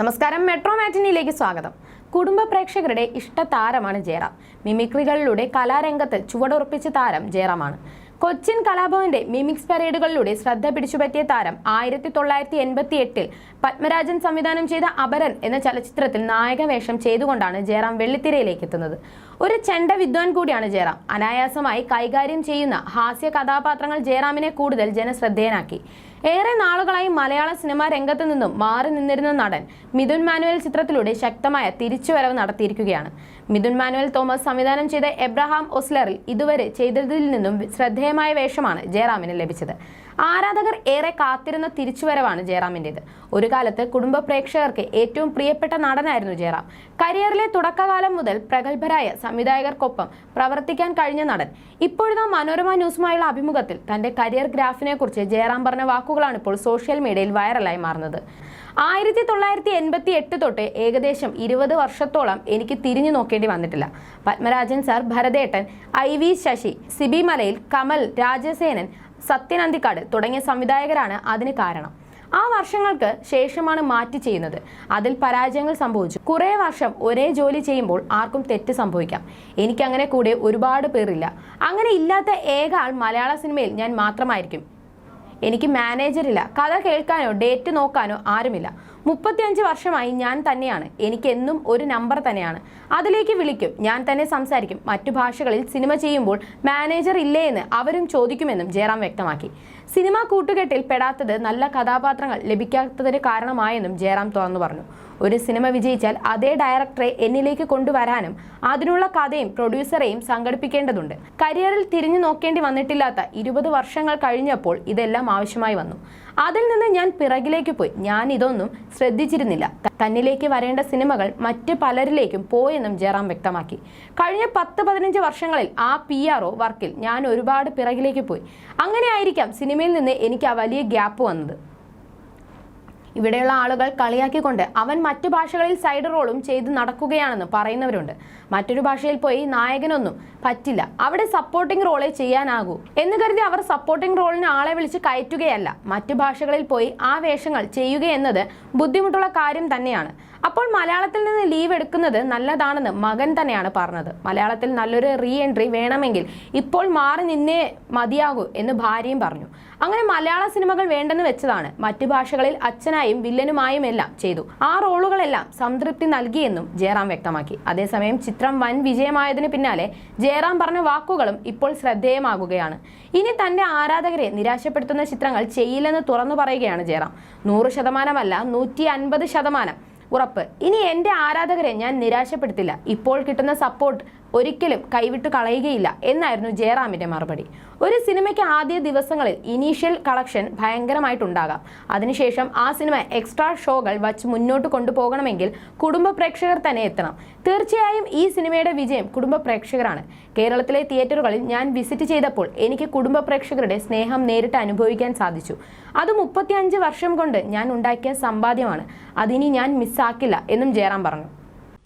നമസ്കാരം മെട്രോ മാറ്റിനിയിലേക്ക് സ്വാഗതം. കുടുംബ പ്രേക്ഷകരുടെ ഇഷ്ടതാരമാണ് ജയറാം. മിമിക്രികളിലൂടെ കലാരംഗത്ത് ചുവടുറപ്പിച്ച താരം ജയറാമാണ്. കൊച്ചിൻ കലാഭവന്റെ മിമിക്സ് പരേഡുകളിലൂടെ ശ്രദ്ധ പിടിച്ചുപറ്റിയ താരം ആയിരത്തി തൊള്ളായിരത്തി എൺപത്തി എട്ടിൽ പത്മരാജൻ സംവിധാനം ചെയ്ത അപരൻ എന്ന ചലച്ചിത്രത്തിൽ നായകവേഷം ചെയ്തുകൊണ്ടാണ് ജയറാം വെള്ളിത്തിരയിലേക്ക് എത്തുന്നത്. ഒരു ചെണ്ട വിദ്വാൻ കൂടിയാണ് ജയറാം. അനായാസമായി കൈകാര്യം ചെയ്യുന്ന ഹാസ്യ കഥാപാത്രങ്ങൾ ജയറാമിനെ കൂടുതൽ ജനശ്രദ്ധേയനാക്കി. ഏറെ നാളുകളായി മലയാള സിനിമാ രംഗത്ത് നിന്നും മാറി നിന്നിരുന്ന നടൻ മിഥുൻ മാനുവൽ ചിത്രത്തിലൂടെ ശക്തമായ തിരിച്ചുവരവ് നടത്തിയിരിക്കുകയാണ്. മിഥുൻ മാനുവൽ തോമസ് സംവിധാനം ചെയ്ത എബ്രഹാം ഒസ്ലറിൽ ഇതുവരെ ചെയ്തതിൽ നിന്നും ശ്രദ്ധേയമായ വേഷമാണ് ജയറാമിന് ലഭിച്ചത്. ആരാധകർ ഏറെ കാത്തിരുന്ന തിരിച്ചുവരവാണ് ജയറാമിന്റെത് ഒരു കാലത്ത് കുടുംബ പ്രേക്ഷകർക്ക് ഏറ്റവും പ്രിയപ്പെട്ട നടനായിരുന്നു ജയറാം. കരിയറിലെ തുടക്കകാലം മുതൽ പ്രഗത്ഭരായ സംവിധായകർക്കൊപ്പം പ്രവർത്തിക്കാൻ കഴിഞ്ഞ നടൻ. ഇപ്പോഴത്തെ മനോരമ ന്യൂസുമായുള്ള അഭിമുഖത്തിൽ തന്റെ കരിയർ ഗ്രാഫിനെ കുറിച്ച് ജയറാം പറഞ്ഞ വാക്കുകളാണ് ഇപ്പോൾ സോഷ്യൽ മീഡിയയിൽ വൈറലായി മാറുന്നത്. ആയിരത്തി തൊള്ളായിരത്തി എൺപത്തി എട്ട് തൊട്ട് ഏകദേശം ഇരുപത് വർഷത്തോളം എനിക്ക് തിരിഞ്ഞു നോക്കേണ്ടി വന്നിട്ടില്ല. പത്മരാജൻ സാർ ഭരതേട്ടൻ ഐ വി ശശി സിബി മലയിൽ കമൽ രാജസേനൻ സത്യൻ അന്തിക്കാട് തുടങ്ങിയ സംവിധായകരാണ് അതിന് കാരണം. ആ വർഷങ്ങൾക്ക് ശേഷമാണ് മാറ്റി ചെയ്യുന്നത്. അതിൽ പരാജയങ്ങൾ സംഭവിച്ചു. കുറേ വർഷം ഒരേ ജോലി ചെയ്യുമ്പോൾ ആർക്കും തെറ്റ് സംഭവിക്കാം. എനിക്കങ്ങനെ കൂടെ ഒരുപാട് പേരില്ല. അങ്ങനെ ഇല്ലാത്ത ഏക ആൾ മലയാള സിനിമയിൽ ഞാൻ മാത്രമായിരിക്കും. എനിക്ക് മാനേജറില്ല കഥ കേൾക്കാനോ ഡേറ്റ് നോക്കാനോ ആരുമില്ല. മുപ്പത്തിയഞ്ച് വർഷമായി ഞാൻ തന്നെയാണ്. എനിക്കെന്നും ഒരു നമ്പർ തന്നെയാണ്. അതിലേക്ക് വിളിക്കും. ഞാൻ തന്നെ സംസാരിക്കും. മറ്റു ഭാഷകളിൽ സിനിമ ചെയ്യുമ്പോൾ മാനേജർ ഇല്ലേ എന്ന് അവരും ചോദിക്കുമെന്നും ജയറാം വ്യക്തമാക്കി. സിനിമ കൂട്ടുകെട്ടിൽ പെടാത്തത് നല്ല കഥാപാത്രങ്ങൾ ലഭിക്കാത്തതിന് കാരണമായെന്നും ജയറാം തുറന്നു പറഞ്ഞു. ഒരു സിനിമ വിജയിച്ചാൽ അതേ ഡയറക്ടറെ എന്നിലേക്ക് കൊണ്ടുവരാനും അതിനുള്ള കഥയും പ്രൊഡ്യൂസറെയും സംഘടിപ്പിക്കേണ്ടതുണ്ട്. കരിയറിൽ തിരിഞ്ഞു നോക്കേണ്ടി വന്നിട്ടില്ലാത്ത ഇരുപത് വർഷങ്ങൾ കഴിഞ്ഞപ്പോൾ ഇതെല്ലാം ആവശ്യമായി വന്നു. അതിൽ നിന്ന് ഞാൻ പിറകിലേക്ക് പോയി. ഞാൻ ഇതൊന്നും ശ്രദ്ധിച്ചിരുന്നില്ല. തന്നിലേക്ക് വരേണ്ട സിനിമകൾ മറ്റ് പലരിലേക്കും പോയെന്നും ജയറാം വ്യക്തമാക്കി. കഴിഞ്ഞ പത്ത് പതിനഞ്ച് വർഷങ്ങളിൽ ആ പി ആർ വർക്കിൽ ഞാൻ ഒരുപാട് പിറകിലേക്ക് പോയി. അങ്ങനെയായിരിക്കാം സിനിമയിൽ നിന്ന് എനിക്ക് ആ വലിയ ഗ്യാപ്പ് വന്നത്. ഇവിടെയുള്ള ആളുകൾ കളിയാക്കിക്കൊണ്ട് അവൻ മറ്റു ഭാഷകളിൽ സൈഡ് റോളും ചെയ്ത് നടക്കുകയാണെന്ന് പറയുന്നവരുണ്ട്. മറ്റൊരു ഭാഷയിൽ പോയി നായകനൊന്നും പറ്റില്ല. അവിടെ സപ്പോർട്ടിംഗ് റോളെ ചെയ്യാനാകൂ. എന്ന് കരുതി അവർ സപ്പോർട്ടിംഗ് റോളിന് ആളെ വിളിച്ച് കയറ്റുകയല്ല. മറ്റു ഭാഷകളിൽ പോയി ആ വേഷങ്ങൾ ചെയ്യുകയെന്നത് ബുദ്ധിമുട്ടുള്ള കാര്യം തന്നെയാണ്. അപ്പോൾ മലയാളത്തിൽ നിന്ന് ലീവ് എടുക്കുന്നത് നല്ലതാണെന്ന് മകൻ തന്നെയാണ് പറഞ്ഞത്. മലയാളത്തിൽ നല്ലൊരു റീ എൻട്രി വേണമെങ്കിൽ ഇപ്പോൾ മാറി നിന്നേ മതിയാകൂ എന്ന് ഭാര്യയും പറഞ്ഞു. അങ്ങനെ മലയാള സിനിമകൾ വേണ്ടെന്ന് വെച്ചതാണ്. മറ്റു ഭാഷകളിൽ അച്ഛനായും വില്ലനുമായും എല്ലാം ചെയ്തു. ആ റോളുകളെല്ലാം സംതൃപ്തി നൽകിയെന്നും ജയറാം വ്യക്തമാക്കി. അതേസമയം ചിത്രം വൻ വിജയമായതിന് പിന്നാലെ ജയറാം പറഞ്ഞ വാക്കുകളും ഇപ്പോൾ ശ്രദ്ധേയമാകുകയാണ്. ഇനി തന്റെ ആരാധകരെ നിരാശപ്പെടുത്തുന്ന ചിത്രങ്ങൾ ചെയ്യില്ലെന്ന് തുറന്നു പറയുകയാണ് ജയറാം. നൂറ് ശതമാനമല്ല നൂറ്റി അൻപത് ശതമാനം ഉറപ്പ്. ഇനി എന്റെ ആരാധകരെ ഞാൻ നിരാശപ്പെടുത്തില്ല. ഇപ്പോൾ കിട്ടുന്ന സപ്പോർട്ട് ഒരിക്കലും കൈവിട്ട് കളയുകയില്ല എന്നായിരുന്നു ജയറാമിന്റെ മറുപടി. ഒരു സിനിമയ്ക്ക് ആദ്യ ദിവസങ്ങളിൽ ഇനീഷ്യൽ കളക്ഷൻ ഭയങ്കരമായിട്ടുണ്ടാകാം. അതിനുശേഷം ആ സിനിമ എക്സ്ട്രാ ഷോകൾ വച്ച് മുന്നോട്ട് കൊണ്ടുപോകണമെങ്കിൽ കുടുംബ പ്രേക്ഷകർ തന്നെ എത്തണം. തീർച്ചയായും ഈ സിനിമയുടെ വിജയം കുടുംബ പ്രേക്ഷകരാണ്. കേരളത്തിലെ തിയേറ്ററുകളിൽ ഞാൻ വിസിറ്റ് ചെയ്തപ്പോൾ എനിക്ക് കുടുംബ പ്രേക്ഷകരുടെ സ്നേഹം നേരിട്ട് അനുഭവിക്കാൻ സാധിച്ചു. അത് മുപ്പത്തിയഞ്ച് വർഷം കൊണ്ട് ഞാൻ ഉണ്ടാക്കിയ സമ്പാദ്യമാണ്. അതിനി ഞാൻ മിസ്സാക്കില്ല എന്നും ജയറാം പറഞ്ഞു.